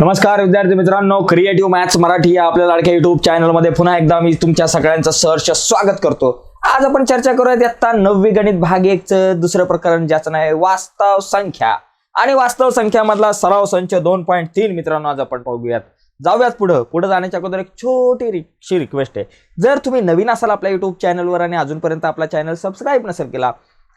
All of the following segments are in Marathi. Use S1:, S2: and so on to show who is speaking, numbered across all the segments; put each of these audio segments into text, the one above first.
S1: नमस्कार विद्यार्थी मित्रांनो. क्रिएटिव्ह मॅथ्स मराठी या आपल्या लाडक्या युट्यूब चॅनलमध्ये पुन्हा एकदा मी तुमच्या सगळ्यांचं सहर्ष स्वागत करतो. आज आपण चर्चा करूयात आता नववी गणित भाग एकचं दुसरं प्रकरण ज्याचं नाव आहे वास्तव संख्या. आणि वास्तव संख्यामधला सराव संच दोन पॉईंट तीन मित्रांनो आज आपण पाहूयात. जाऊयात पुढं. पुढे जाण्याच्या अगोदर एक छोटी रिक्शी रिक्वेस्ट आहे. जर तुम्ही नवीन असाल आपल्या युट्यूब चॅनलवर आणि अजूनपर्यंत आपला चॅनल सबस्क्राईब नसेल केला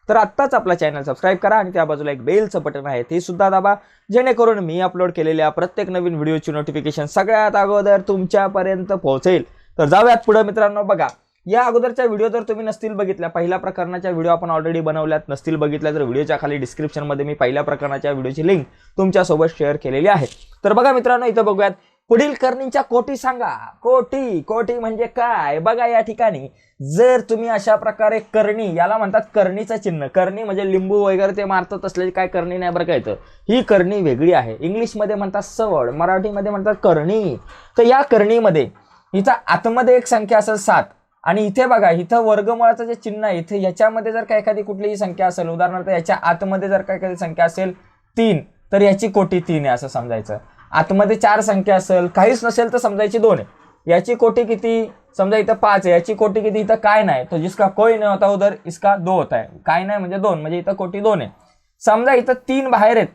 S1: तर आत्ताच आपला चॅनल सबस्क्राईब करा आणि त्या बाजूला एक बेलचं बटन आहे ते सुद्धा दाबा. जेणेकरून मी अपलोड केलेल्या प्रत्येक नवीन व्हिडिओची नोटिफिकेशन सगळ्यात अगोदर तुमच्यापर्यंत पोहोचेल. तर जाऊयात पुढे मित्रांनो बघा. या अगोदरच्या व्हिडिओ जर तुम्ही नसतील बघितल्या पहिल्या प्रकरणाच्या व्हिडिओ आपण ऑलरेडी बनवल्यात. नसतील बघितल्या तर व्हिडिओच्या खाली डिस्क्रिप्शनमध्ये मी पहिल्या प्रकरणाच्या व्हिडिओची लिंक तुमच्यासोबत शेअर केलेली आहे. तर बघा मित्रांनो इथं बघूयात. पुढील करणींच्या कोटी सांगा. कोटी कोटी म्हणजे काय? बघा या ठिकाणी. जर तुम्ही अशा प्रकारे करणी याला म्हणतात करणीचं चिन्ह. करणी म्हणजे लिंबू वगैरे ते मारतात असलेली काय करणी नाही बरं का ही करणी वेगळी आहे. इंग्लिशमध्ये म्हणतात सवड मराठीमध्ये म्हणतात करणी. तर या करणीमध्ये हिचा आतमध्ये एक संख्या असेल सात. आणि इथे बघा इथं वर्गमुळाचं जे चिन्ह आहे इथे याच्यामध्ये जर का एखादी कुठलीही संख्या असेल उदाहरणार्थ याच्या आतमध्ये जर का एखादी संख्या असेल तीन तर याची कोटी तीन आहे असं समजायचं. आतमध्ये चार संख्या असेल काहीच नसेल तर समजायची दोन आहे. याची कोटी किती? समजा इथं पाच आहे याची कोटी किती? इथं काय नाही. तो जिसका कोई नाही होता उधर इसका दो होता है. काय नाही म्हणजे दोन म्हणजे इथं कोटी दोन आहे समजा इथं तीन बाहेर आहेत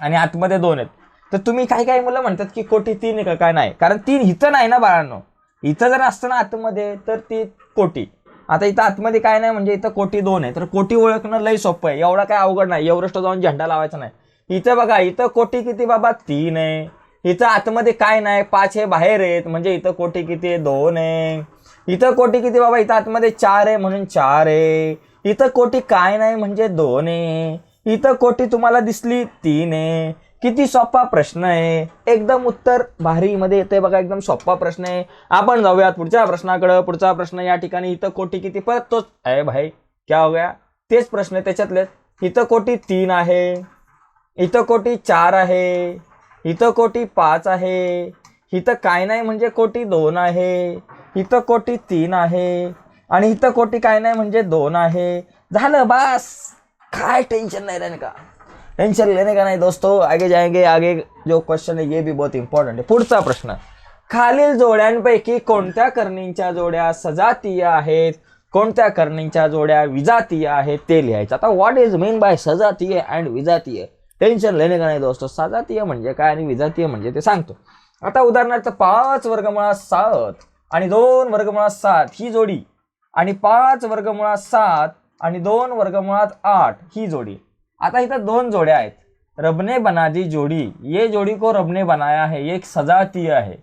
S1: आणि आतमध्ये दोन आहेत. तर तुम्ही काही काही मुलं म्हणतात की कोटी तीन आहे काय नाही. कारण तीन इथं नाही ना बाळांनो. इथं जर असतं ना आतमध्ये तर ती कोटी. आता इथं आतमध्ये काय नाही म्हणजे इथं कोटी दोन आहे. तर कोटी ओळखणं लई सोपं आहे. एवढा काय अवघड नाही. एवढं जाऊन झेंडा लावायचा नाही. इथं बघा इथं कोटी किती बाबा? तीन आहे. इथं आतमध्ये काय नाही पाच हे बाहेर आहेत म्हणजे इथं कोटी किती आहे? दोन आहे. इथं कोटी किती बाबा इथं आतमध्ये चार आहे म्हणून चार आहे. इथं कोटी काय नाही म्हणजे दोन आहे. इथं कोटी तुम्हाला दिसली तीन आहे. किती सोपा प्रश्न आहे. एकदम उत्तर भारीमध्ये येते बघा एकदम सोपा प्रश्न आहे. आपण जाऊयात पुढच्या प्रश्नाकडं. पुढचा प्रश्न या ठिकाणी इथं कोटी किती परत तोच आहे भाई क्या हो गया? तेच प्रश्न आहे त्याच्यातले इथं कोटी तीन आहे. इथं कोटी चार आहे. इथं कोटी पाच आहे. इथं काय नाही म्हणजे कोटी दोन आहे. इथं कोटी तीन आहे. आणि इथं कोटी काय नाही म्हणजे दोन आहे. झालं बस. काय टेन्शन नाही रहने का टेंशन लेने का नाही दोस्तों? आगे जाएंगे आगे जो क्वेश्चन आहे ये भी बहुत इम्पॉर्टंट आहे. पुढचा प्रश्न. खालील जोड्यांपैकी कोणत्या करणींच्या जोड्या सजातीय आहेत? कोणत्या करणींच्या जोड्या विजातीय आहेत? ते लिहायचं. आता व्हॉट इज मीन बाय सजातीय अँड विजातीय? टेन्शन लेणे का नाही दोस्त. सजातीय म्हणजे काय आणि विजातीय म्हणजे ते सांगतो. आता उदाहरणार्थ पाच वर्गमुळा सात आणि दोन वर्गमुळात सात ही जोडी आणि पाच वर्गमुळात सात आणि दोन वर्गमुळात आठ ही जोडी. आता इथं दोन जोड्या आहेत. रबने बनाजी जोडी. ये जोडी को रबने बनाया है. ये एक सजातीय आहे.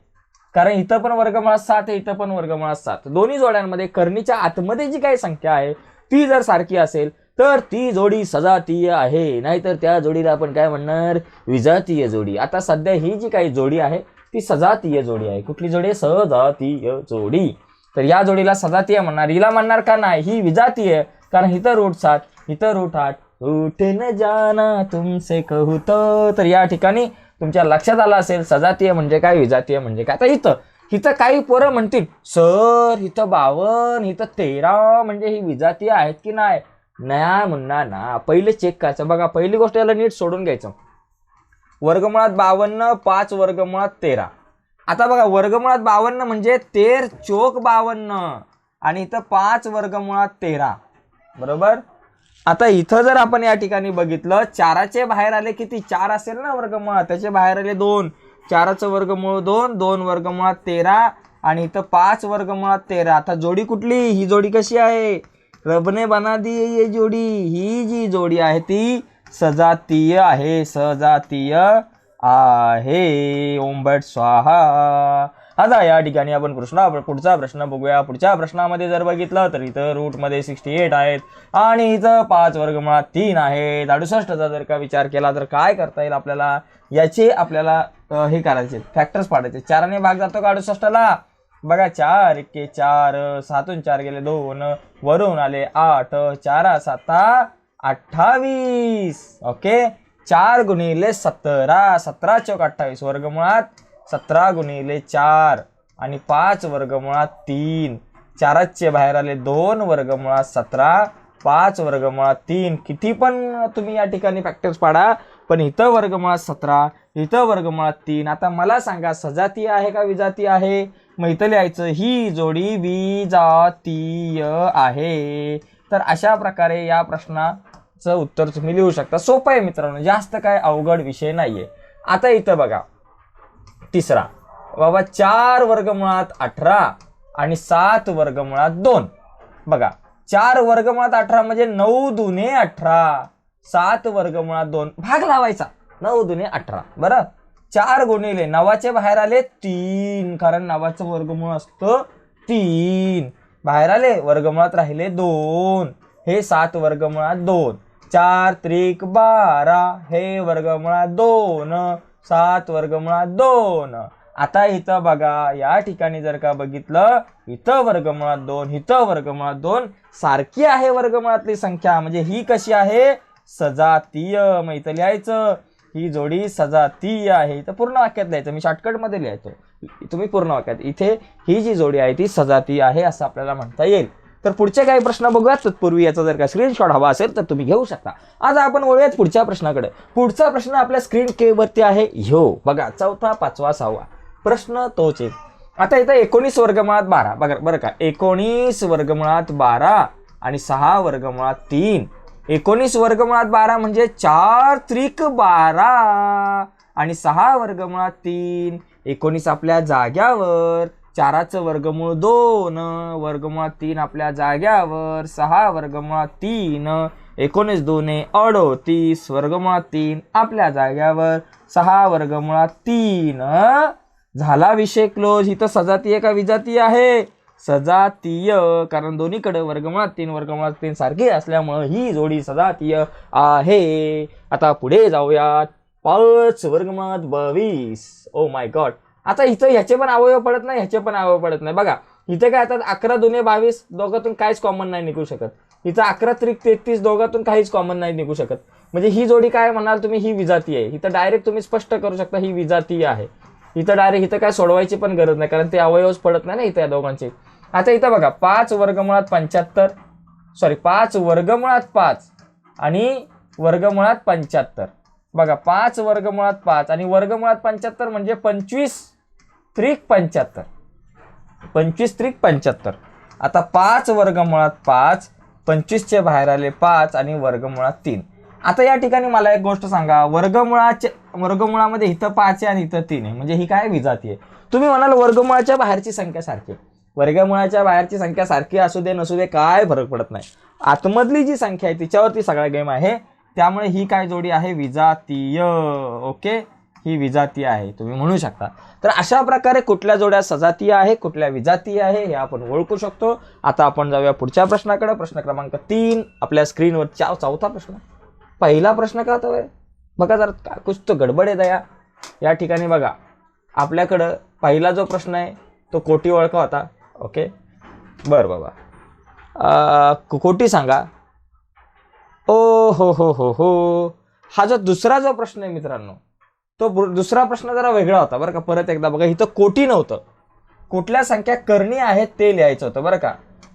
S1: कारण इथं पण वर्गमुळात सात आहे इथं पण वर्गमुळात सात. दोन्ही जोड्यांमध्ये करणीच्या आतमध्ये जी काही संख्या आहे ती जर सारखी असेल तर ती जोडी सजातीय आहे. नाहीतर त्या जोडीला आपण काय म्हणणार? विजातीय जोडी. आता सध्या ही जी काही जोडी आहे ती सजातीय जोडी आहे. कुठली जोडी आहे? सजातीय जोडी. तर या जोडीला सजातीय म्हणणार. हिला म्हणणार का नाही? ही विजातीय. कारण इथं रूट सात इथं रूट आठ. रूट न जाना तुमसे कहू तर या ठिकाणी तुमच्या लक्षात आलं असेल सजातीय म्हणजे काय विजातीय म्हणजे काय? आता इथं इथं काही पोरं म्हणतील सर इथं बावन इथं तेरा म्हणजे ही विजातीय आहेत की नाही? नाही म्हणणार ना पहिले चेक करायचं. बघा पहिली गोष्ट याला नीट सोडून घ्यायचं. वर्गमुळात बावन्न पाच वर्गमुळात तेरा. आता बघा वर्गमुळात बावन्न म्हणजे तेर चोक बावन्न. आणि इथं पाच वर्गमुळात तेरा. बरोबर? आता इथं जर आपण या ठिकाणी बघितलं चाराचे बाहेर आले किती? चार असेल ना वर्गमुळात. त्याचे बाहेर आले दोन. चाराचं वर्गमुळ दोन दोन वर्गमुळात तेरा. आणि इथं पाच वर्गमुळात तेरा. आता जोडी कुठली? ही जोडी कशी आहे? रबने बना दी ये जोडी ही जी जोडी आहे ती सजातीय आहे सजातीय आहे. ओंबट स्वाहा. आता या ठिकाणी आपण प्रश्न पुढचा प्रश्न बघूया. पुढच्या प्रश्नामध्ये जर बघितलं तर इथं रूटमध्ये सिक्स्टी एट आहेत आणि इथं पाच वर्गमुळात तीन आहेत. अडुसष्टचा जर का विचार केला तर काय करता येईल आपल्याला? याचे आपल्याला हे करायचे फॅक्टर्स पाडायचे चाराने भाग जातो का अडुसष्टला? बघा चार एक्के चार सातून चार गेले दोन वरून आले आठ चारा साता अठ्ठावीस. ओके? चार गुणिले सतरा सतरा चौक अठ्ठावीस वर्गमुळात सतरा गुणिले चार आणि पाच वर्गमुळात तीन. चाराचे बाहेर आले दोन वर्गमुळात सतरा पाच वर्गमुळात तीन. किती पण तुम्ही या ठिकाणी फॅक्टर्स पाडा पण इथं वर्गमुळात सतरा इथं वर्गमुळात तीन. आता मला सांगा सजाती आहे का विजाती आहे? मग यायचं लिहायचं ही जोडी विजातीय आहे. तर अशा प्रकारे या प्रश्नाचं उत्तर तुम्ही लिहू शकता. सोपं आहे मित्रांनो जास्त काय अवघड विषय नाहीये. आता इथं बघा तिसरा. बाबा चार वर्गमुळात अठरा आणि सात वर्गमुळात दोन. बघा चार वर्गमुळात अठरा म्हणजे नऊ दुने अठरा. सात वर्गमुळात दोन. भाग लावायचा. नऊ दुने अठरा. बरं? चार गुणिले नवाचे बाहेर आले तीन. कारण नवाचं वर्गमूळ असतं तीन. बाहेर आले वर्गमुळात राहिले दोन. हे सात वर्गमुळात दोन. चार त्रिक बारा. हे वर्गमुळात दोन. सात वर्गमुळात दोन. आता इथं बघा या ठिकाणी जर का बघितलं इथं वर्गमुळात दोन इथं वर्गमुळात दोन. सारखी आहे वर्गमुळातली संख्या. म्हणजे ही कशी आहे? सजातीय मग इथं लिहायचं ही जोडी सजातीय आहे. तर पूर्ण वाक्यात लिहायचं. मी शॉर्टकटमध्ये लिहायचो. तुम्ही पूर्ण वाक्यात. इथे ही जी जोडी आहे ती सजातीय आहे असं आपल्याला म्हणता येईल. तर पुढचे काही प्रश्न बघूयात. तत्पूर्वी याचा जर का स्क्रीनशॉट हवा असेल तर तुम्ही घेऊ शकता. आज आपण वळूयात पुढच्या प्रश्नाकडे. पुढचा प्रश्न आपल्या स्क्रीन केवरती आहे. ह्यो बघा चौथा पाचवा सहावा. प्रश्न तोच आहे. आता इथं एकोणीस वर्गमुळात बारा. बघा बरं का. एकोणीस वर्गमुळात बारा आणि सहा वर्गमुळात तीन. एकोणीस वर्गमुळात बारा म्हणजे चार त्रिक बारा. आणि सहा वर्गमुळात तीन. एकोणीस आपल्या जाग्यावर चाराचं वर्गमूळ दोन. वर्गमुळात तीन आपल्या जाग्यावर सहा वर्गमुळात तीन. एकोणीस दोने अडोतीस. वर्गमुळात तीन आपल्या जाग्यावर सहा वर्गमुळात तीन. झाला विषय क्लोज इथं सजातीय का विजातीय आहे? सजातीय कारण दोन्हीकडे वर्गमुळात तीन वर्गमुळात तीन सारखी असल्यामुळं ही जोडी सजातीय आहे. आता पुढे जाऊयात. पाच वर्गमत बावीस. ओ माय गॉड आता इथं ह्याचे पण अवयव पडत नाही ह्याचे पण अवयव पडत नाही. बघा इथे काय आता अकरा दोन्ही बावीस दोघातून काहीच कॉमन नाही निघू शकत. इथं अकरा त्रिक तेहतीस दोघातून काहीच कॉमन नाही निघू शकत. म्हणजे ही जोडी काय म्हणाल तुम्ही? ही विजाती आहे. इथं डायरेक्ट तुम्ही स्पष्ट करू शकता ही विजातीय आहे. इथं डायरेक्ट इथं काय सोडवायची पण गरज नाही कारण ते अवयवच पडत नाही ना इथं या दोघांचे. आता इथं बघा पाच वर्गमुळात पंच्याहत्तर सॉरी पाच वर्गमुळात पाच आणि वर्गमुळात पंच्याहत्तर. बघा पाच वर्गमुळात पाच आणि वर्गमुळात पंच्याहत्तर म्हणजे पंचवीस त्रिक पंच्याहत्तर. पंचवीस त्रिक पंच्याहत्तर. आता पाच वर्गमुळात पाच पंचवीसचे बाहेर आले पाच आणि वर्गमुळात तीन. आता या ठिकाणी मला एक गोष्ट सांगा वर्गमुळाचे वर्गमुळामध्ये इथं पाच आहे आणि इथं तीन आहे. म्हणजे ही काय विजाती आहे? तुम्ही म्हणाल वर्गमुळाच्या बाहेरची संख्या सारखी आहे. वर्गमुळाच्या बाहेरची संख्या सारखी असू दे नसू दे काय फरक पडत नाही. आतमधली जी संख्या आहे तिच्यावरती सगळा गेम आहे. त्यामुळे ही काय जोडी आहे? विजातीय. ओके ही विजातीय आहे. तुम्ही म्हणू शकता. तर अशा प्रकारे कुठल्या जोड्या सजातीय आहे कुठल्या विजातीय आहे हे आपण ओळखू शकतो. आता आपण जाऊया पुढच्या प्रश्नाकडे. प्रश्न क्रमांक तीन आपल्या स्क्रीनवर चा चौथा प्रश्न. पहिला प्रश्न का होता बघा जरा का- कुछ तो गडबड आहे दया. या ठिकाणी बघा. आपल्याकडं पहिला जो प्रश्न आहे तो कोटी ओळखा होता. ओके? बरं बाबा कोटी सांगा. ओ हो हो हो हो. हा जो दुसरा जो प्रश्न आहे मित्रांनो तो दुसरा प्रश्न जरा वेगळा होता बरं का? परत एकदा बघा इथं कोटी नव्हतं. कुठल्या संख्या करणी आहेत ते लिहायचं होतं बरं का?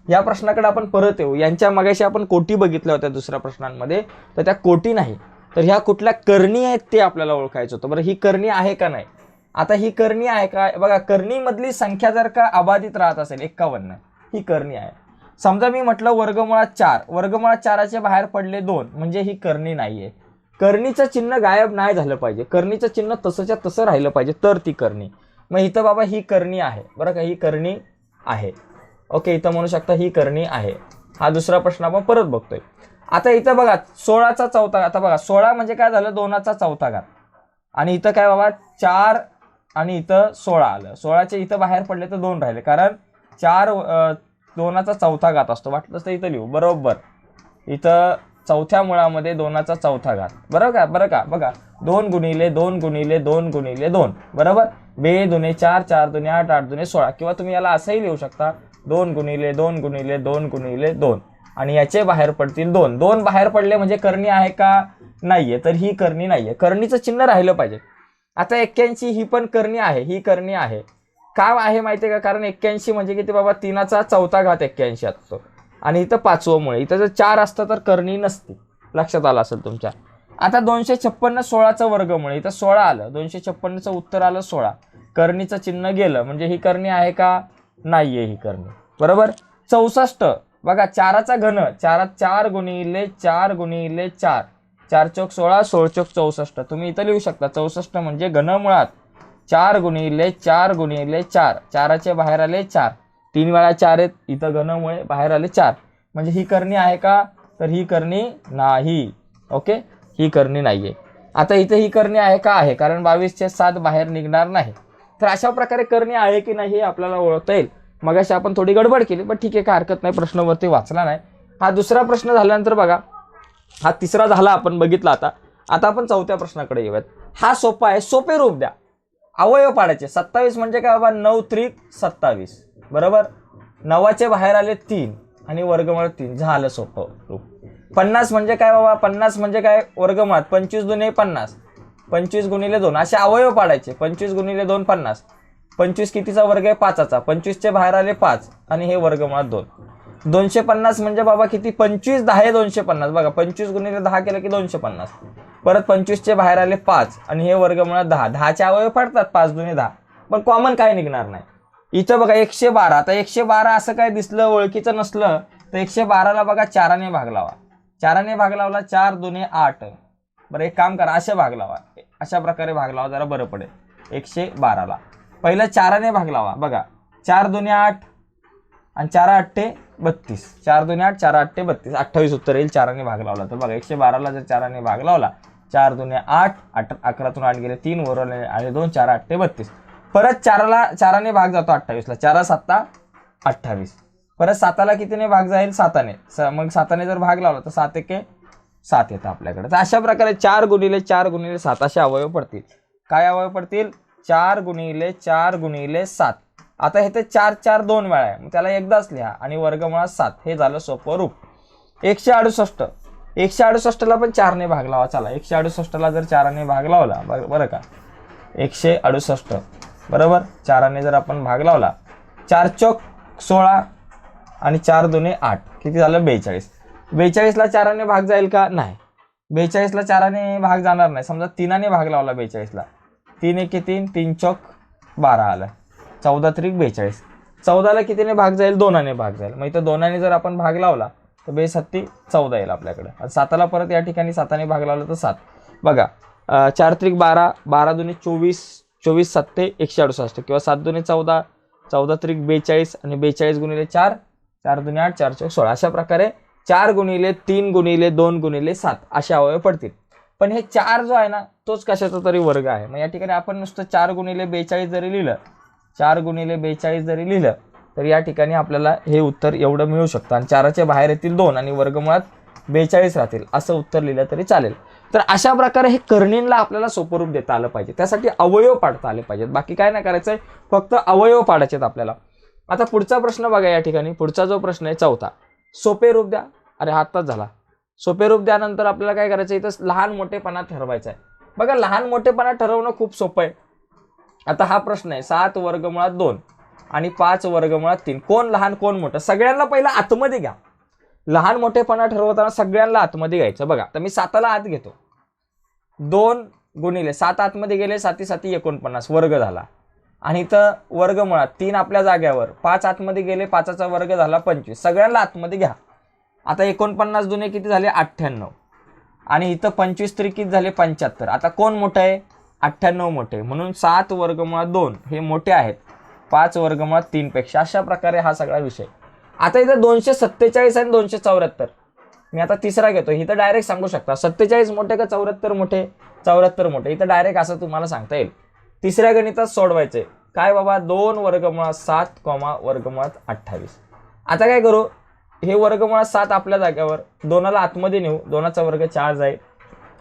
S1: या प्रश्नाकडे आपण परत येऊ. यांच्या मागाशी आपण कोटी बघितल्या होत्या दुसऱ्या प्रश्नांमध्ये तर त्या कोटी नाही. तर ह्या कुठल्या करणी आहेत ते आपल्याला ओळखायचं होतं. बरं ही करणी आहे का नाही? आता ही करणी आहे का? बघा करणीमधली संख्या जर का अबाधित राहत असेल एक्कावन्न ही करणी आहे. समजा मी म्हटलं वर्गमुळात चार वर्गमुळात चाराच्या बाहेर पडले दोन म्हणजे ही करणी नाही आहे करणीचं चिन्ह गायब नाही झालं पाहिजे. करणीचं चिन्ह तसंच्या तसं राहिलं पाहिजे तर ती करणी. मग इथं बाबा ही करणी आहे. बरं का ही करणी आहे. ओके इथं म्हणू शकता ही करणी आहे. हा दुसरा प्रश्न आपण परत बघतोय. आता इथं बघा सोळाचा चौथा आता बघा सोळा म्हणजे काय झालं? दोनाचा चौथा घात. आणि इथं काय बाबा चार आणि इथं सोळा आलं. सोळाच्या इथं बाहेर पडले तर दोन राहिले. कारण चार दोनाचा चौथा घात असतो. वाटलंच तर इथं लिहू. बरोबर. इथं चौथ्या मुळामध्ये दोनाचा चौथा घात. बरोबर का? बरं का? बघा. दोन गुणिले दोन गुणिले दोन गुणिले दोन. बरोबर? बे दुने चार चार दुने आठ आठ दुने सोळा. किंवा तुम्ही याला असंही लिहू शकता. दोन गुणिले दोन गुणिले दोन गुणिले दोन. आणि याचे बाहेर पडतील दोन. दोन बाहेर पडले म्हणजे करणी आहे का? नाहीये. तर ही करणी नाहीये. करणीचं चिन्ह राहिलं पाहिजे. आता एक्क्याऐंशी ही पण करणी आहे ही करणी आहे. का आहे माहिती आहे का? कारण एक्क्याऐंशी म्हणजे किती बाबा? तीनाचा चौथा घात एक्क्याऐंशी असतो. आणि इथं पाचवं मुळे इथं जर चार असतं तर करणी नसती. लक्षात आलं असेल तुमच्या. आता दोनशे छप्पन्न सोळाचं वर्गमुळे इथं सोळा आलं. दोनशे छप्पन्नचं उत्तर आलं सोळा. करणीचं चिन्ह गेलं. म्हणजे ही करणी आहे का? नाहीये ही करणी. बरोबर? चौसष्ट. बघा चाराचा घन. चारात चार गुणिले चार गुणिले चार. चार चौक सोळा सोळ चौक चौसष्ट. तुम्ही इथं लिहू शकता. चौसष्ट म्हणजे घन मुळात चार गुणिले चार गुणिले चार. चाराचे बाहेर आले चार. तीन वेळा चार आहेत. इथं घनमुळे बाहेर आले चार. म्हणजे ही करणी आहे का? तर ही करणी नाही. ओके? ही करणी नाहीये. आता इथे ही करणी आहे का? आहे. कारण बावीसचे सात बाहेर निघणार नाही. तर अशा प्रकारे करणी आहे की नाही हे आपल्याला ओळखता येईल. मग अशी आपण थोडी गडबड केली पण ठीक आहे काय हरकत नाही. प्रश्नवरती वाचला नाही. हा दुसरा प्रश्न झाल्यानंतर बघा. हा तिसरा झाला आपण बघितला आता. आता आपण चौथ्या प्रश्नाकडे येऊयात. हा सोपा आहे सोपे रूप द्या. अवयव पाडायचे. सत्तावीस म्हणजे काय बाबा? नऊ त्रिक सत्तावीस. बरोबर? नवाचे बाहेर आले तीन आणि वर्गमूळ तीन. झालं सोपं रूप. पन्नास म्हणजे काय बाबा? पन्नास म्हणजे काय? वर्गमुळात पंचवीस दुने पन्नास. पंचवीस गुणिले दोन. असे अवयव पाडायचे. पंचवीस गुणिले दोन पन्नास. पंचवीस कितीचा वर्ग आहे? पाचाचा. पंचवीसचे बाहेर आले पाच आणि हे वर्गमुळात दोन. दोनशे पन्नास म्हणजे बाबा किती? पंचवीस दहा हे दोनशे पन्नास. बघा पंचवीस गुणिले दहा केलं की दोनशे पन्नास. परत पंचवीसचे बाहेर आले पाच आणि हे वर्गमुळात दहा. दहाचे अवयव पडतात पाच दुने दहा. पण कॉमन काय निघणार नाही. इथं बघा एकशे बारा. आता एकशे बारा असं काय दिसलं ओळखीचं नसलं तर एकशे बाराला बघा चाराने भाग लावा. चाराने भाग लावला चार दुने आठ. बरं एक काम करा असे भाग लावा. अशा प्रकारे भाग लावा जरा बरं पडेल. एकशे बाराला. पहिलं चाराने भाग लावा. बघा चार दुने आठ आणि चार अठ्ठे बत्तीस. चार दोन आठ चार आठ ते बत्तीस. अठ्ठावीस उत्तर येईल चाराने भाग लावला. तर बघा एकशे बाराला जर चाराने भाग लावला चार दोन आठ आठ अकरातून आठ गेले तीन वर आले आणि दोन चार आठ ते बत्तीस. परत चाराला चाराने भाग जातो अठ्ठावीसला. चारा साता अठ्ठावीस. परत साताला कितीने भाग जाईल? साताने. स मग साताने जर भाग लावला तर सात एके सात येतं आपल्याकडे. तर अशा प्रकारे चार गुणिले चार गुणिले सात असे अवयव पडतील. काय अवयव पडतील? चार गुणिले चार गुणिले सात. आता हे ते चार चार दोन वेळा आहे. मग त्याला एकदाच लिहा आणि वर्गमुळात सात. हे झालं सोपं रूप. एकशे अडुसष्ट. एकशे अडुसष्टला पण चारने भाग लावा. चला एकशे अडुसष्टला जर चाराने भाग लावला बरं का? एकशे अडुसष्ट. बरोबर? चाराने जर आपण भाग लावला चार चौक सोळा आणि चार दोन्ही आठ. किती झालं? बेचाळीस. बेचाळीसला चाराने भाग जाईल का? नाही. बेचाळीसला चाराने भाग जाणार नाही. समजा तिनाने भाग लावला बेचाळीसला. तीन एके तीन तीन चौक बारा आलं. चौदा त्रिक बेचाळीस. चौदाला कितीने भाग जाईल? दोनाने भाग जाईल. मग इथं दोनाने जर आपण भाग लावला तर बेसत्ती चौदा येईल आपल्याकडे. आणि साताला परत या ठिकाणी साताने भाग लावला तर सात. बघा चार त्रिक बारा बारा दोन्ही चोवीस चोवीस सत्ते एकशे अडुसष्ट. किंवा सात दोन्ही चौदा चौदा त्रिक बेचाळीस आणि बेचाळीस गुणिले चार चार दोन्ही आठ चार चौक सोळा. अशा प्रकारे चार गुणिले तीन गुणिले दोन गुणिले सात असे अवयव पडतील. पण हे चार जो आहे ना तोच कशाचा तरी वर्ग आहे. मग या ठिकाणी आपण नुसतं चार गुणिले बेचाळीस जरी लिहिलं चार गुणिले बेचाळीस जरी लिहिलं तर या ठिकाणी आपल्याला हे उत्तर एवढं मिळू शकतं. आणि चाराच्या बाहेर येतील दोन आणि वर्गमुळात बेचाळीस राहतील असं उत्तर लिहिलं तरी चालेल. तर अशा प्रकारे हे करणींना आपल्याला सोपं रूप देता आलं पाहिजे. त्यासाठी अवयव पाडता आले पाहिजेत. बाकी काय नाही करायचं आहे फक्त अवयव पाडायचे आहेत आपल्याला. आता पुढचा प्रश्न बघा या ठिकाणी. पुढचा जो प्रश्न आहे चौथा. सोपे रूप द्या. अरे आत्ताच झाला. सोपे रूप द्यानंतर आपल्याला काय करायचं आहे इथं लहान मोठेपणा ठरवायचा आहे बघा लहान मोठेपणा ठरवणं खूप सोपं आहे. आता हा प्रश्न आहे सात वर्गमुळात दोन आणि पाच वर्गमुळात तीन. कोण लहान कोण मोठं? सगळ्यांना पहिला आतमध्ये घ्या. लहान मोठेपणा ठरवताना सगळ्यांना आतमध्ये घ्यायचं. बघा तर मी साताला आत घेतो. दोन गुणिले सात आतमध्ये गेले साती साती एकोणपन्नास. वर्ग झाला. आणि इथं वर्गमुळात तीन आपल्या जाग्यावर. पाच आतमध्ये गेले पाचाचा वर्ग झाला पंचवीस. सगळ्यांना आतमध्ये घ्या. आता एकोणपन्नास दुने किती झाले? अठ्ठ्याण्णव. आणि इथं पंचवीस त्रिकीत किती झाले? पंच्याहत्तर. आता कोण मोठं आहे? अठ्ठ्याण्णव मोठे. म्हणून सात वर्गमुळात दोन हे मोठे आहेत. पाच वर्गमुळात तीनपेक्षा अशा प्रकारे हा सगळा विषय. आता इथं दोनशे सत्तेचाळीस आणि दोनशे चौऱ्याहत्तर. मी आता तिसरा घेतो. इथं डायरेक्ट सांगू शकता. सत्तेचाळीस मोठे का चौऱ्याहत्तर मोठे? चौऱ्याहत्तर मोठे. इथं डायरेक्ट असं तुम्हाला सांगता येईल. तिसऱ्या गणितात सोडवायचे. काय बाबा? दोन वर्गमुळात सात कॉमा वर्गमुळात अठ्ठावीस. आता काय करू? हे वर्गमुळात सात आपल्या जाग्यावर दोनाला आतमध्ये नेऊ. दोनाचा वर्ग चार जाईल.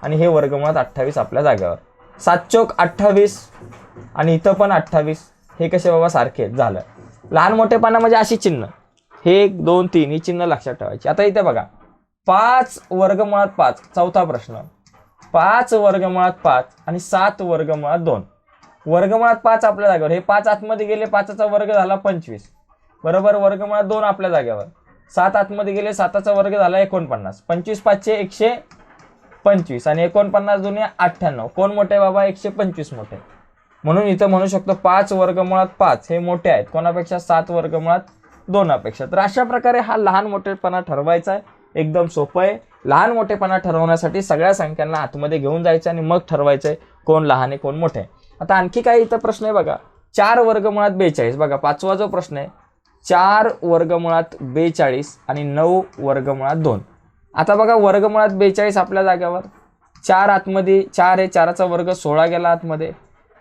S1: आणि हे वर्गमुळात अठ्ठावीस आपल्या जाग्यावर सात चौक अठ्ठावीस आणि इथं पण अठ्ठावीस. हे कसे बाबा सारखे झालं. लहान मोठेपणा म्हणजे अशी चिन्ह. हे एक दोन तीन ही चिन्ह लक्षात ठेवायची. आता इथे बघा. पाच वर्गमुळात पाच. चौथा प्रश्न. पाच वर्गमुळात पाच आणि सात वर्गमुळात दोन. वर्गमुळात पाच आपल्या जागेवर. हे पाच आतमध्ये गेले पाचाचा वर्ग झाला पंचवीस. बरोबर? वर्गमुळात दोन आपल्या जागेवर. सात आतमध्ये गेले साताचा वर्ग झाला एकोणपन्नास. पंचवीस पाचशे एकशे पंचवीस आणि एकोणपन्नास दोन्ही अठ्ठ्याण्णव. कोण मोठे बाबा? एकशे पंचवीस मोठे म्हणून इथं म्हणू शकतो पाच वर्गमुळात पाच हे मोठे आहेत. कोणापेक्षा सात वर्गमुळात दोनापेक्षा. तर अशा प्रकारे हा लहान मोठेपणा ठरवायचा आहे. एकदम सोपं आहे. लहान मोठेपणा ठरवण्यासाठी सगळ्या संख्यांना आतमध्ये घेऊन जायचं आणि मग ठरवायचं आहे कोण लहान आहे कोण मोठे आहे. आता आणखी काही इथं प्रश्न आहे बघा. चार वर्गमुळात बेचाळीस. बघा पाचवा जो प्रश्न आहे चार वर्गमुळात बेचाळीस आणि नऊ वर्गमुळात दोन. आता बघा वर्गमुळात बेचाळीस आपल्या जाग्यावर चार आतमध्ये चार आहे चाराचा वर्ग सोळा गेला आतमध्ये.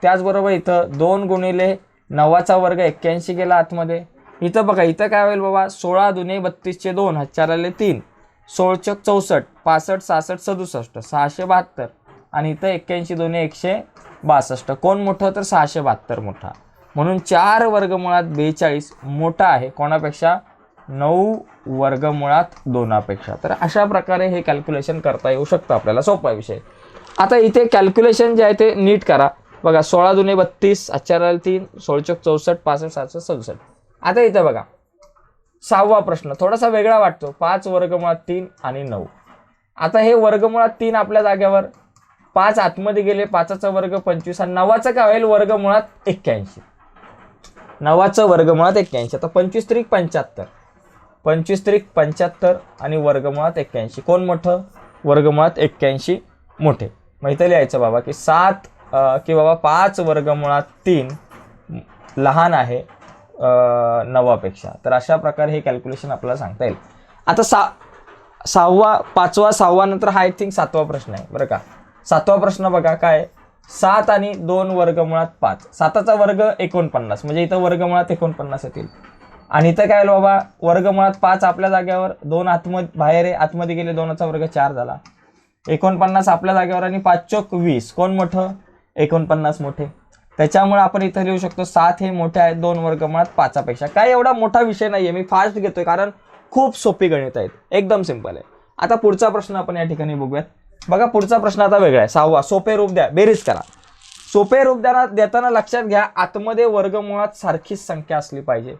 S1: त्याचबरोबर इथं दोन गुणिले नवाचा वर्ग एक्क्याऐंशी गेला आतमध्ये. इथं बघा इथं काय होईल बाबा सोळा दुने बत्तीसचे दोन चार आले तीन. सोळचक चौसष्ट पासष्ट सहासष्ट सदुसष्ट सहाशे बहात्तर. आणि इथं एक्क्याऐंशी दोन्ही एकशे बासष्ट. कोण मोठं तर सहाशे बहात्तर मोठा. म्हणून चार वर्गमुळात बेचाळीस मोठा आहे. कोणापेक्षा? नऊ वर्गमुळात दोनापेक्षा. तर अशा प्रकारे हे कॅल्क्युलेशन करता येऊ शकतं आपल्याला. सोपा विषय. आता इथे कॅल्क्युलेशन जे आहे ते नीट करा. बघा सोळा दुने बत्तीस आचाराला तीन सोळचक चौसष्ट पासष्ट सातशे सदुसष्ट. आता इथं बघा. सहावा प्रश्न. थोडासा वेगळा वाटतो. पाच वर्गमुळात तीन आणि नऊ. आता हे वर्गमुळात तीन आपल्या जाग्यावर पाच आतमध्ये गेले पाचाचा वर्ग पंचवीस आणि नवाचं काय होईल? वर्गमुळात एक्क्याऐंशी. नवाचं वर्गमुळात एक्क्याऐंशी. आता पंचवीस त्रिक पंच्याहत्तर. पंचवीस त्रिक पंच्याहत्तर आणि वर्गमुळात एक्क्याऐंशी. कोण मोठं? वर्गमुळात एक्क्याऐंशी मोठे. मग इथं लिहायचं बाबा की सात की बाबा पाच वर्गमुळात तीन लहान आहे नवापेक्षा. तर अशा प्रकारे हे कॅल्क्युलेशन आपल्याला सांगता येईल. आता सा सहावा पाचवा सहावा नंतर हा आय थिंक सातवा प्रश्न आहे. बरं का? सातवा प्रश्न बघा काय? सात आणि दोन वर्गमुळात पाच. साताचा वर्ग एकोणपन्नास. म्हणजे इथं वर्गमुळात एकोणपन्नास येतील. आणि इथं काय बाबा बाबा वर्गमुळात पाच आपल्या जागेवर दोन आतमध्ये बाहेर आहे आतमध्ये गेले दोनाचा वर्ग चार झाला. एकोणपन्नास आपल्या जागेवर आणि पाच चोक वीस. कोण मोठं? एकोणपन्नास मोठे. त्याच्यामुळे आपण इथं लिहू शकतो सात हे मोठे आहेत दोन वर्गमुळात पाचापेक्षा. काय एवढा मोठा विषय नाही आहे मी फास्ट घेतोय कारण खूप सोपी गणित आहेत. एकदम सिंपल आहे. आता पुढचा प्रश्न आपण या ठिकाणी बघूयात. बघा पुढचा प्रश्न आता वेगळा आहे. सहावा सोपे रूप द्या बेरीज करा. सोपे रूप द्याना देताना लक्षात घ्या आतमध्ये वर्गमुळात सारखीच संख्या असली पाहिजे.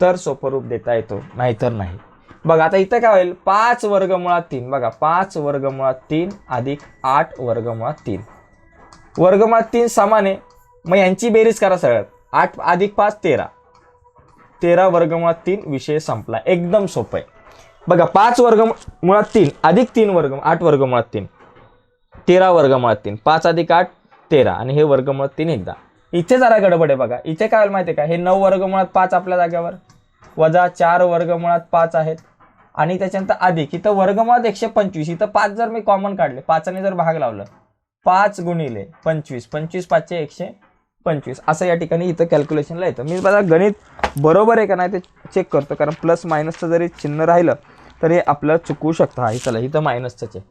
S1: तर सोपं रूप देता येतो नाहीतर नाही. बघा आता इथं काय होईल? पाच वर्गमुळात तीन. बघा पाच वर्गमुळात तीन अधिक आठ वर्गमुळात तीन. वर्गमुळात तीन समान आहे. मग यांची बेरीज करा सगळ्यात. आठ अधिक पाच तेरा. तेरा वर्गमुळात तीन विषय संपला. एकदम सोपं आहे. बघा पाच वर्ग मुळात तीन अधिक तीन वर्ग आठ वर्गमुळात तीन. तेरा वर्गमुळात तीन. पाच अधिक आठ तेरा. आणि हे वर्गमुळात तीन एकदा. इथे जरा गडबड आहे बघा. इथे काय होईल माहिती आहे का? हे नऊ वर्गमुळात पाच आपल्या जाग्यावर वजा चार वर्गमुळात पाच आहेत. आणि त्याच्यानंतर अधिक. इथं वर्गमुळात एकशे पंचवीस इथं पाच जर मी कॉमन काढले पाचाने जर भाग लावलं पाच गुणिले पंचवीस पंचवीस पाचशे एकशे पंचवीस. असं या ठिकाणी इथं कॅल्क्युलेशनला येतं. मी बघा गणित बरोबर आहे का नाही ते चेक करतो. कारण प्लस मायनसचं जरी चिन्ह राहिलं तर हे आपलं चुकवू शकतं. हा हे चला इथं मायनसचं आहे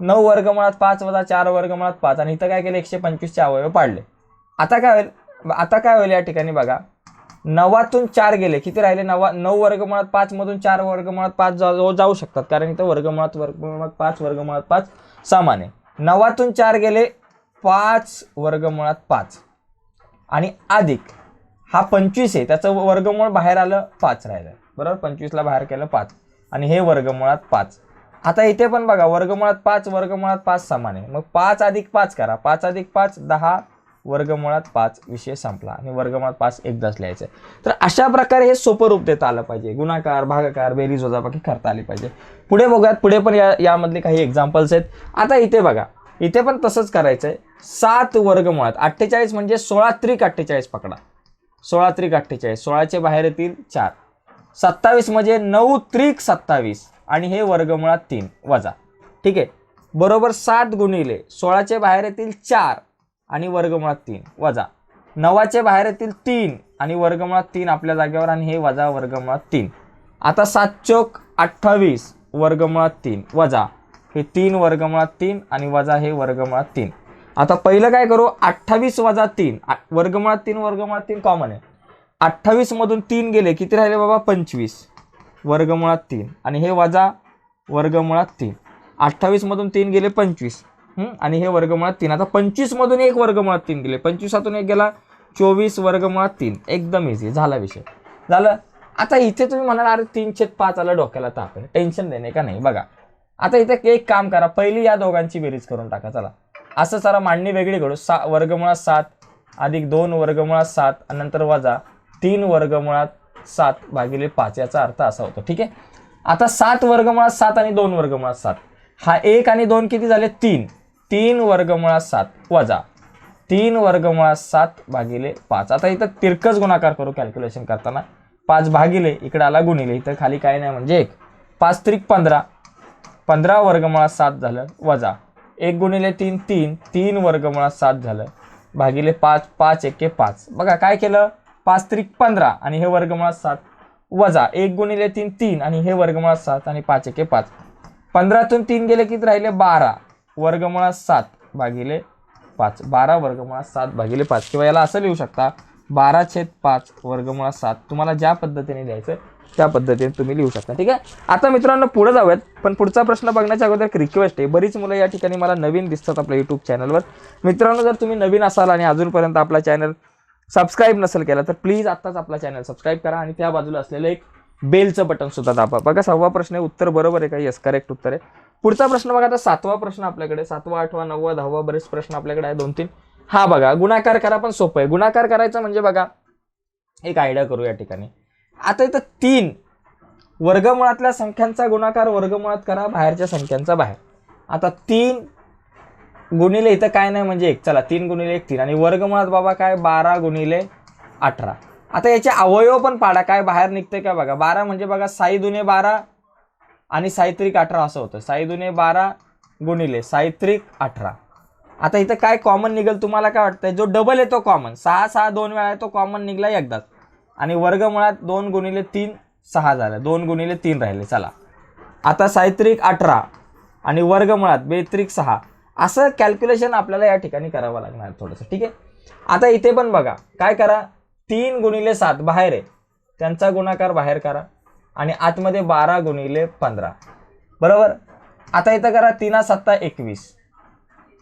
S1: नऊ वर्गमुळात पाच वजा चार वर्गमुळात पाच. आणि इथं काय केलं? एकशे पंचवीसचे अवयव पाडले. आता काय होईल? आता काय होईल या ठिकाणी बघा. नवातून चार गेले. किती राहिले? नवा नऊ वर्गमुळात पाचमधून चार वर्गमुळात पाच जाऊ हो, जाऊ शकतात. कारण इथं वर्गमुळात वर्गमुळात पाच वर्गमुळात पाच समान आहे. नवातून चार गेले पाच वर्गमुळात पाच. आणि अधिक हा पंचवीस आहे. त्याचं वर्गमूळ बाहेर आलं पाच राहिलं. बरोबर? पंचवीसला बाहेर केलं पाच. आणि हे वर्गमुळात पाच. आता इथे पण बघा वर्गमुळात पाच वर्गमुळात पाच समान आहे. मग पाच अधिक पाच करा. पाच अधिक पाच दहा वर्गमुळात पाच विषय संपला आणि वर्गमुळात पाच एकदाच लिहायचं. तर अशा प्रकारे हे सोपं रूप देता आलं पाहिजे. गुणाकार भागाकार बेरीज वजाबाकी करता आली पाहिजे. पुढे बघूयात. पुढे पण या यामधले काही एक्झाम्पल्स आहेत. आता इथे बघा. इथे पण तसंच करायचं आहे सात वर्गमुळात. अठ्ठेचाळीस म्हणजे सोळा त्रिक अठ्ठेचाळीस पकडा. सोळा त्रिक अठ्ठेचाळीस. सोळाचे बाहेर येतील चार. सत्तावीस म्हणजे नऊ त्रिक सत्तावीस. आणि हे वर्गमुळात तीन. वजा. ठीक आहे? बरोबर सात गुणिले सोळाचे बाहेर येतील चार. आणि वर्गमुळात तीन. वजा. नवाचे बाहेर येतील तीन आणि वर्गमुळात तीन आपल्या जागेवर आणि हे वजा वर्गमुळात तीन. आता सात चोक अठ्ठावीस वर्गमुळात तीन. वजा. हे तीन वर्गमुळात तीन आणि वजा हे वर्गमुळात तीन. आता पहिलं काय करू? अठ्ठावीस वजा तीन. वर्गमुळात तीन वर्गमुळात तीन कॉमन आहे. अठ्ठावीस मधून तीन गेले. किती राहिले बाबा? पंचवीस. वर्गमुळात तीन. आणि हे वजा वर्गमुळात तीन. अठ्ठावीस मधून तीन गेले पंचवीस. आणि हे वर्गमुळात तीन. आता पंचवीस मधून एक वर्गमुळात तीन गेले. पंचवीसातून एक गेला चोवीस वर्गमुळात तीन. एकदम इझी झाला विषय. झालं. आता इथे तुम्ही म्हणाल अरे तीन छेद पाच आला डोक्याला ताप आहे. टेन्शन देणे का नाही? बघा. आता इथे एक काम करा. पहिली या दोघांची बेरीज करून टाका. चला. असं जरा मांडणी वेगळी करू. सा वर्गमुळात सात अधिक दोन वर्गमुळात सात आणि नंतर वजा तीन वर्गमुळात सात भागिले पाच. याचा अर्थ असा होतो. ठीक आहे? आता सात वर्गमुळात सात आणि दोन वर्गमुळात सात. हा एक आणि दोन किती झाले? तीन. तीन वर्गमुळा सात वजा तीन वर्गमुळा सात भागिले पाच. आता इथं तिरकस गुणाकार करू कॅल्क्युलेशन करताना. पाच भागिले इकडे आला गुणिले इथं खाली काय नाही म्हणजे एक. पाच त्रिक पंधरा. पंधरा वर्गमुळा सात झालं वजा. एक गुणिले तीन तीन. तीन वर्गमुळा सात झालं भागिले पाच पाच एके पाच. बघा काय केलं? पाच त्रिक पंधरा आणि हे वर्गमुळात सात. वजा. एक गुणिले तीन तीन आणि हे वर्गमुळात सात आणि पाच एके पाच. पंधरातून तीन गेले किती राहिले? बारा. वर्गमुळात सात भागिले पाच. बारा वर्गमुळात सात भागिले पाच. किंवा याला असं लिहू शकता बारा छेद पाच वर्गमुळात सात. तुम्हाला ज्या पद्धतीने द्यायचं त्या पद्धतीने तुम्ही लिहू शकता. ठीक आहे? आता मित्रांनो पुढे जाऊयात. पण पुढचा प्रश्न बघण्याच्या अगोदर एक रिक्वेस्ट आहे. बरीच मुलं या ठिकाणी मला नवीन दिसतात आपल्या यूट्यूब चॅनलवर मित्रांनो जर तुम्ही नवीन असाल आणि अजूनपर्यंत आपला चॅनल सबस्क्राईब नसेल केला तर प्लीज आत्ताच आपला चॅनल सबस्क्राईब करा आणि त्या बाजूला असलेलं एक बेलचं बटन सुद्धा दाबा. बघा सहावा प्रश्न आहे. उत्तर बरोबर आहे का? येस करेक्ट उत्तर आहे. पुढचा प्रश्न बघा आता सातवा प्रश्न आपल्याकडे सातवा आठवा नववा दहावा बरेच प्रश्न आपल्याकडे आहे दोन तीन. हा बघा गुणाकार करा पण सोपं आहे. गुणाकार करायचा म्हणजे बघा एक आयडिया करू या ठिकाणी. आता इथं तीन. वर्गमुळातल्या संख्यांचा गुणाकार वर्गमुळात करा बाहेरच्या संख्यांचा बाहेर. आता तीन गुणिले इथं काय नाही म्हणजे एक. चला तीन गुणिले एक तीन. आणि वर्गमुळात बाबा काय? बारा गुणिले अठरा. आता याचे अवयव पण पाडा काय बाहेर निघते का बघा? बारा म्हणजे बघा साई दुने बारा आणि साहित्रिक अठरा असं होतं. साई दुने बारा गुणिले साहित्रिक अठरा. आता इथं काय कॉमन निघेल तुम्हाला काय वाटतंय? जो डबल येतो कॉमन सहा सहा दोन वेळा आहे तो कॉमन निघला एकदाच. आणि वर्गमुळात दोन गुणिले तीन सहा झालं. दोन गुणिले तीन राहिले. चला. आता साहित्रिक अठरा आणि वर्गमुळात बेत्रिक सहा. असं कॅल्क्युलेशन आपल्याला या ठिकाणी करावं लागणार थोडंसं. ठीक आहे? आता इथे पण बघा. काय करा? तीन गुणिले सात बाहेर आहे. त्यांचा गुणाकार बाहेर करा. आणि आतमध्ये बारा गुणिले पंधरा. बरोबर? आता इथं करा तीना सत्ता एकवीस.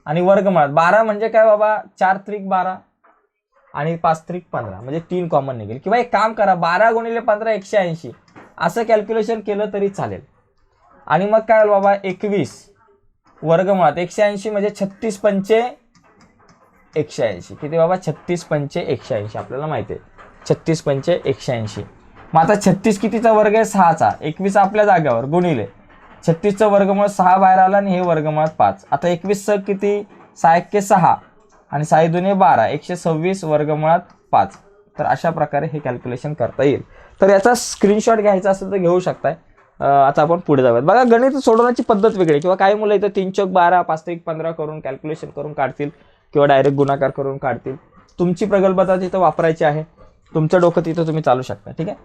S1: आणि वर्गमुळात बारा म्हणजे काय बाबा? चार त्रिक बारा आणि पाच त्रिक पंधरा. म्हणजे तीन कॉमन निघेल. किंवा एक काम करा बारा गुणिले पंधरा एकशे ऐंशी. असं कॅल्क्युलेशन केलं तरी चालेल. आणि मग काय बाबा? एकवीस. वर्गमुळात एकशे ऐंशी म्हणजे छत्तीस पंचे एकशे ऐंशी. किती बाबा? छत्तीस पंचे एकशे ऐंशी. आपल्याला माहिती आहे. छत्तीस पंचे एकशे ऐंशी. मग आता छत्तीस कितीचा वर्ग आहे? सहाचा. एकवीस आपल्या जाग्यावर गुणिले. छत्तीसचं वर्गमुळ सहा बाहेर आला आणि हे वर्गमुळात पाच. आता एकवीस स किती? सहा एक्के सहा. आणि सहा दुने बारा. एकशे सव्वीस वर्गमुळात पाच. तर अशा प्रकारे हे कॅल्क्युलेशन करता येईल. तर याचा स्क्रीनशॉट घ्यायचा असेल तर घेऊ शकताय. आता आपण पुढे जाऊयात. बघा गणित सोडवण्याची पद्धत वेगळी. आहे. किंवा काही मुलं इथं तीन चौक बारा पाच ते एक पंधरा करून कॅल्क्युलेशन करून काढतील किंवा डायरेक्ट गुणाकार करून काढतील. तुमची प्रगल्भता तिथं वापरायची आहे. तुमचं डोकं तिथं तुम्ही चालू शकता. ठीक आहे?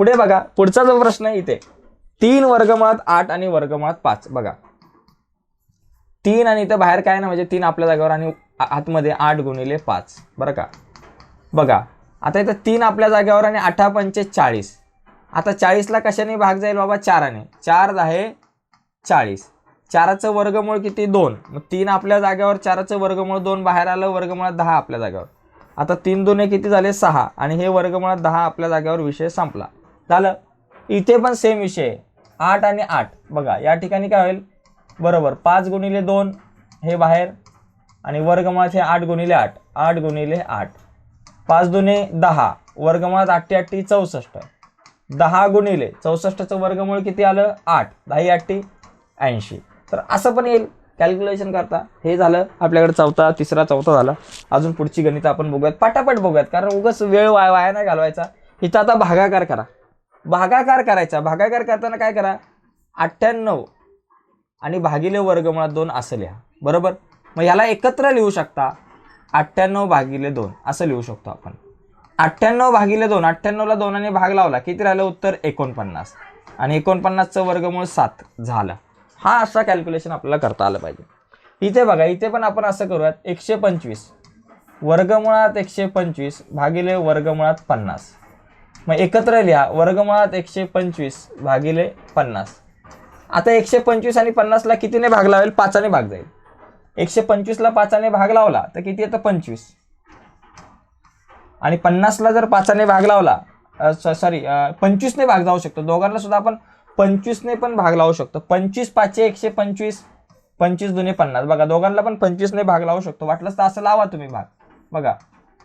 S1: पुढे बघा पुढचा जो प्रश्न आहे इथे. तीन वर्गमुळात आठ आणि वर्गमुळात पाच. बघा. तीन आणि इथं बाहेर काय ना म्हणजे तीन आपल्या जागेवर आणि आतमध्ये आठ गुणिले पाच. बरं का? बघा. आता इथं तीन आपल्या जागेवर आणि अठरा पंचे चाळीस. आता चाळीसला कशाने भाग जाईल बाबा? चाराने. चार आहे चाळीस. चाराचं वर्गमूळ किती? दोन. मग तीन आपल्या जागेवर चाराचं वर्गमूळ दोन. बाहेर आलं वर्गमुळात दहा आपल्या जागेवर. आता तीन दोन किती झाले? सहा. आणि हे वर्गमुळात दहा आपल्या जागेवर विषय संपला. झालं. इथे पण सेम विषय आहे. आठ आणि आठ. बघा या ठिकाणी काय होईल? बरोबर पाच गुणिले दोन हे बाहेर आणि वर्गमुळात हे आठ गुणिले आठ. आठ गुणिले आठ. पाच दुने दहा. वर्गमुळात आठटी आठटी चौसष्ट. दहा गुणिले चौसष्टचं वर्गमूळ किती आलं? आठ. दहा आठटी ऐंशी. तर असं पण येईल. कॅल्क्युलेशन करता. हे झालं. आपल्याकडे चौथा तिसरा चौथा झाला. अजून पुढची गणित आपण बघूयात. पटापट बघूयात कारण उगाच वेळ वाया वाया नाही घालवायचा. इथं आता भागाकार करा. भागाकार करायचा. भागाकार करताना काय करा? अठ्ठ्याण्णव आणि भागिले वर्गमुळात दोन असं लिहा. बरोबर? मग ह्याला एकत्र लिहू शकता. अठ्ठ्याण्णव भागिले दोन असं लिहू शकतो आपण. अठ्ठ्याण्णव भागिले दोन अठ्ठ्याण्णवला दोनाने भाग लावला किती राहिलं? उत्तर एकोणपन्नास. आणि एकोणपन्नासचं वर्गमूळ सात झालं. हा असा कॅल्क्युलेशन आपल्याला करता आलं पाहिजे. इथे बघा इथे पण आपण असं करूयात एकशे पंचवीस. वर्गमुळात एकशे पंचवीस भागिले वर्गमुळात पन्नास. मग एकत्र लिहा. वर्गमुळात एकशे पंचवीस भागिले पन्नास. आता एकशे पंचवीस आणि पन्नासला कितीने भाग लावेल? पाचाने भाग जाईल. एकशे पंचवीसला पाचाने भाग लावला तर किती येतं? पंचवीस. आणि पन्नासला जर पाचाने भाग लावला सॉरी पंचवीसने भाग जाऊ शकतो. दोघांना सुद्धा आपण पंचवीसने पण भाग लावू शकतो. पंचवीस पाचशे एकशे पंचवीस पंचवीस दोन्ही पन्नास. बघा दोघांना पण पंचवीसने भाग लावू शकतो. वाटलंच तर असं लावा तुम्ही भाग. बघा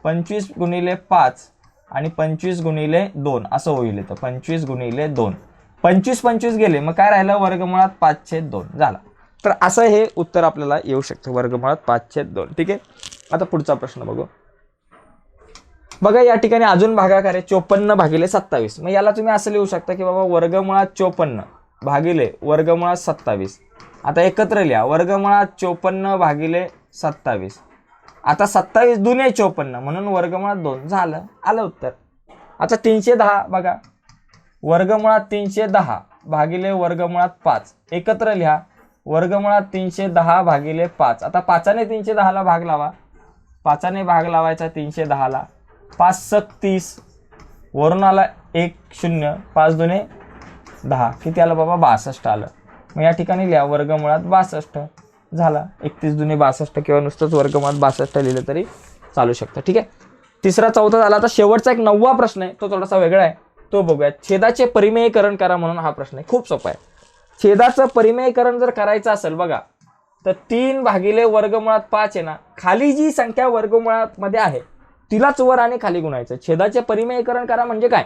S1: पंचवीस गुणिले पाच आणि पंचवीस गुणिले दोन असं होईल इथं. पंचवीस गुणिले दोन. पंचवीस पंचवीस गेले मग काय राहिलं? वर्गमुळात पाचशे दोन. झाला. तर असं हे उत्तर आपल्याला येऊ शकतं. वर्गमुळात पाचशे दोन. ठीक आहे? आता पुढचा प्रश्न बघू. बघा या ठिकाणी अजून भागाकार आहे. चोपन्न भागिले सत्तावीस. मग याला तुम्ही असं लिहू शकता की बाबा वर्गमुळात चोपन्न भागिले वर्गमुळात सत्तावीस. आता एकत्र लिहा. वर्गमुळात चोपन्न भागिले सत्तावीस. आता सत्तावीस दुने चोपन्न म्हणून वर्गमुळात दोन. झालं. आलं उत्तर. आता तीनशे दहा बघा. वर्गमुळात तीनशे दहा भागिले वर्गमुळात पाच. एकत्र लिहा. वर्गमुळात तीनशे दहा भागिले पाच. आता पाचाने तीनशे दहाला भाग लावा. पाचाने भाग लावायचा तीनशे दहाला. पाच सक तीस. वरून आला एक शून्य. पाच दुने दहा. किती आलं बाबा? बासष्ट आलं. मग या ठिकाणी लिहा. वर्गमुळात बासष्ट. झाला. एकतीस दुने बासष्ट किंवा नुसतंच वर्गमात बासष्ट लिहिलं तरी चालू शकतं. ठीक आहे? तिसरा चौथा झाला आता शेवटचा एक नववा प्रश्न आहे. तो थोडासा वेगळा आहे. तो बघूया. छेदाचे परिमेयीकरण करा म्हणून हा प्रश्न आहे. खूप सोपा आहे. छेदाचं परिमेयीकरण जर करायचं असेल बघा तर तीन भागिले वर्गमुळात पाच आहे ना खाली जी संख्या वर्गमुळात मध्ये आहे तिलाच वर आणि खाली गुणायचं. छेदाचे परिमेयीकरण करा म्हणजे काय?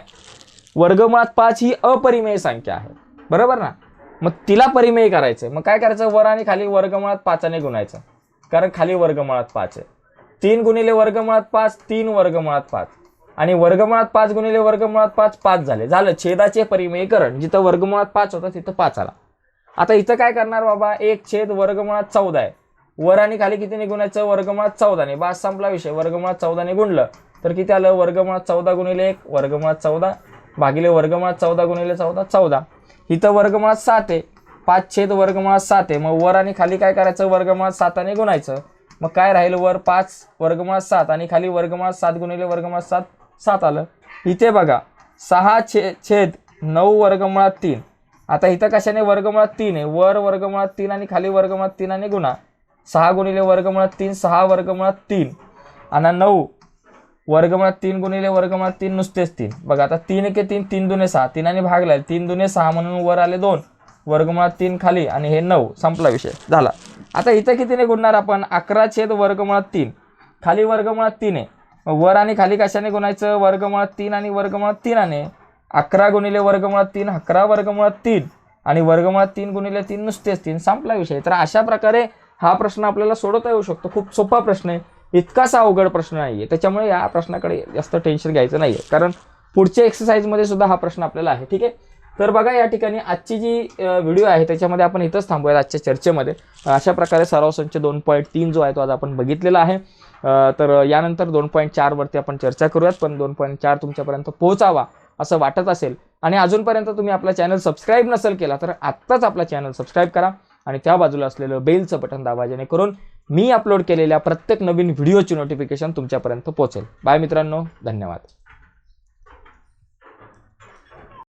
S1: वर्गमुळात पाच ही अपरिमेय संख्या आहे. बरोबर ना? मग तिला परिमेय करायचं मग काय करायचं? वर आणि खाली वर्गमुळात पाचाने गुणायचं. कारण खाली वर्गमुळात पाच आहे. तीन गुणिले वर्गमुळात पाच तीन वर्गमुळात पाच. आणि वर्गमुळात पाच गुणिले वर्गमुळात पाच पाच झाले. झालं. छेदाचे परिमेयीकरण जिथं वर्गमुळात पाच होतं तिथं पाच आला. आता इथं काय करणार बाबा? एक छेद वर्गमुळात चौदा आहे. वर आणि खाली कितीने गुणायचं? वर्गमुळात चौदाने बास संपला विषय. वर्गमुळात चौदाने गुणलं. तर किती आलं? वर्गमुळात चौदा गुणिले एक वर्गमुळात चौदा. भागिले वर्गमुळात चौदा गुणिले चौदा चौदा. इथं वर्गमुळात सात आहे. पाच छेद वर्गमुळात सात आहे. मग वर आणि खाली काय करायचं? वर्गमुळात साताने गुणायचं. मग काय राहील वर? पाच वर्गमुळात सात आणि खाली वर्गमुळात सात गुणिले वर्गमुळात सात सात आलं. इथे बघा सहा छे छेद नऊ वर्गमुळात तीन. आता इथं कशाने वर्गमुळात तीन आहे? वर वर्गमुळात तीन आणि खाली वर्गमुळात तीन आणि गुणा. सहा गुणिले वर्गमुळात तीन सहा वर्गमुळात तीन. आणि नऊ वर्गमुळात तीन गुणिले वर्गमुळात तीन नुसतेच तीन. बघा आता तीन एके तीन तीन दुने सहा. तीनाने भागलाय तीन दुने सहा म्हणून वर आले दोन. वर्गमुळात तीन खाली आणि हे नऊ. संपला विषय. झाला. आता इथं कितीने गुणणार आपण? अकरा छेद वर्गमुळात तीन. खाली वर्गमुळात तीन. आहे वर आणि खाली कशाने गुणायचं? वर्गमुळात तीन आणि वर्गमुळात तीनाने. अकरा गुणिले वर्गमुळात तीन अकरा वर्गमुळात तीन आणि वर्गमुळात तीन गुणिले तीन नुसतेच तीन. संपला विषय. तर अशा प्रकारे हा प्रश्न आपल्याला सोडवता येऊ शकतो. खूप सोपा प्रश्न आहे. इतकासा अवघड प्रश्न नाही आहे त्याच्यामुळे या प्रश्नाकडे जास्त टेन्शन घ्यायचं नाही आहे कारण पुढच्या एक्सरसाइजमध्ये सुद्धा हा प्रश्न आपल्याला आहे. ठीक आहे? तर बघा या ठिकाणी आजची जी व्हिडिओ आहे त्याच्यामध्ये आपण इथंच थांबूयात आजच्या चर्चेमध्ये. अशा प्रकारे सराव संच दोन पॉईंट तीन जो आहे तो आज आपण बघितलेला आहे. तर यानंतर दोन पॉईंट चारवरती आपण चर्चा करूयात. पण दोन पॉईंट चार तुमच्यापर्यंत पोहोचावा असं वाटत असेल. आणि अजूनपर्यंत तुम्ही आपला चॅनल सबस्क्राईब नसेल केला तर आत्ताच आपला चॅनल सबस्क्राईब करा. आणि त्या बाजूला असलेलं बेलचं बटन दाबा जेणेकरून मी अपलोड केलेल्या प्रत्येक नवीन व्हिडिओची नोटिफिकेशन तुमच्यापर्यंत पोहोचेल. बाय मित्रांनो धन्यवाद.